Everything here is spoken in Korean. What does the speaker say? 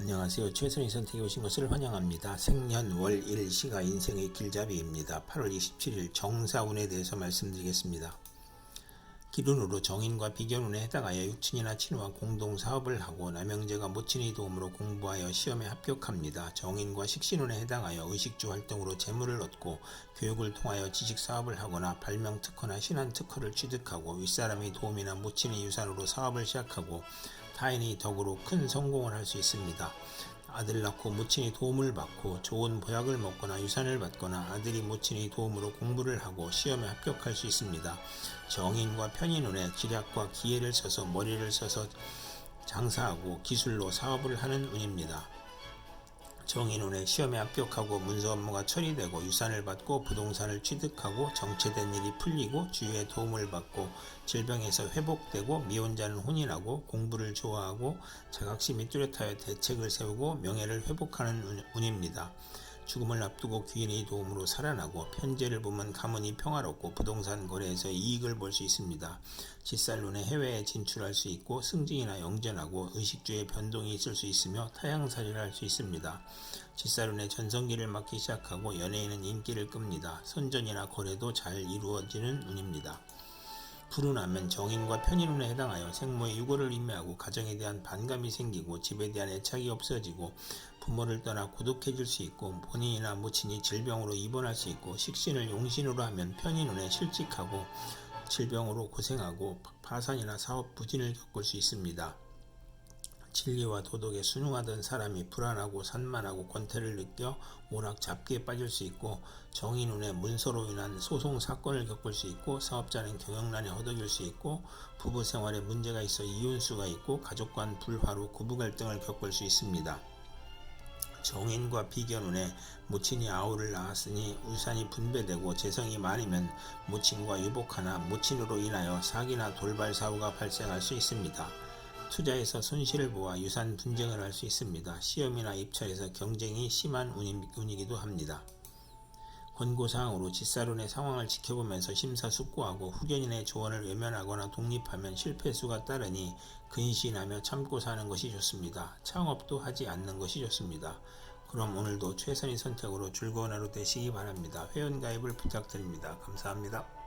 안녕하세요. 최선의 선택에 오신 것을 환영합니다. 생년월 일 시가 인생의 길잡이입니다. 8월 27일 정사운에 대해서 말씀드리겠습니다. 기run으로 정인과 비견운에 해당하여 육친이나 친구와 공동 사업을 하고 남형제가 모친의 도움으로 공부하여 시험에 합격합니다. 정인과 식신운에 해당하여 의식주 활동으로 재물을 얻고 교육을 통하여 지식 사업을 하거나 발명 특허나 신한 특허를 취득하고 윗사람의 도움이나 모친의 유산으로 사업을 시작하고 타인의 덕으로 큰 성공을 할 수 있습니다. 아들 낳고 모친의 도움을 받고 좋은 보약을 먹거나 유산을 받거나 아들이 모친의 도움으로 공부를 하고 시험에 합격할 수 있습니다. 정인과 편인운에 기략과 기회를 써서 머리를 써서 장사하고 기술로 사업을 하는 운입니다. 정인운에 시험에 합격하고 문서 업무가 처리되고 유산을 받고 부동산을 취득하고 정체된 일이 풀리고 주위의 도움을 받고 질병에서 회복되고 미혼자는 혼인하고 공부를 좋아하고 자각심이 뚜렷하여 대책을 세우고 명예를 회복하는 운- 운입니다. 죽음을 앞두고 귀인의 도움으로 살아나고 편제를 보면 가문이 평화롭고 부동산 거래에서 이익을 볼 수 있습니다. 짓살론에 해외에 진출할 수 있고 승진이나 영전하고 의식주의 변동이 있을 수 있으며 타양살이를 할 수 있습니다. 짓살론에 전성기를 맞기 시작하고 연예인은 인기를 끕니다. 선전이나 거래도 잘 이루어지는 운입니다. 불운하면 정인과 편인운에 해당하여 생모의 유고를 인매하고 가정에 대한 반감이 생기고 집에 대한 애착이 없어지고 부모를 떠나 고독해질 수 있고 본인이나 모친이 질병으로 입원할 수 있고 식신을 용신으로 하면 편인운에 실직하고 질병으로 고생하고 파산이나 사업 부진을 겪을 수 있습니다. 진리와 도덕에 순응하던 사람이 불안하고 산만하고 권태를 느껴 오락 잡기에 빠질 수 있고 정인운의 문서로 인한 소송 사건을 겪을 수 있고 사업자는 경영난에 허덕일 수 있고 부부 생활에 문제가 있어 이혼수가 있고 가족 간 불화로 부부 갈등을 겪을 수 있습니다. 정인과 비견운에 모친이 아우를 낳았으니 우산이 분배되고 재성이 많으면 모친과 유복하나 모친으로 인하여 사기나 돌발 사고가 발생할 수 있습니다. 투자에서 손실을 보아 유산 분쟁을 할 수 있습니다. 시험이나 입찰에서 경쟁이 심한 운이- 운이기도 합니다. 권고사항으로 직사론의 상황을 지켜보면서 심사숙고하고 후견인의 조언을 외면하거나 독립하면 실패수가 따르니 근신하며 참고 사는 것이 좋습니다. 창업도 하지 않는 것이 좋습니다. 그럼 오늘도 최선의 선택으로 즐거운 하루 되시기 바랍니다. 회원가입을 부탁드립니다. 감사합니다.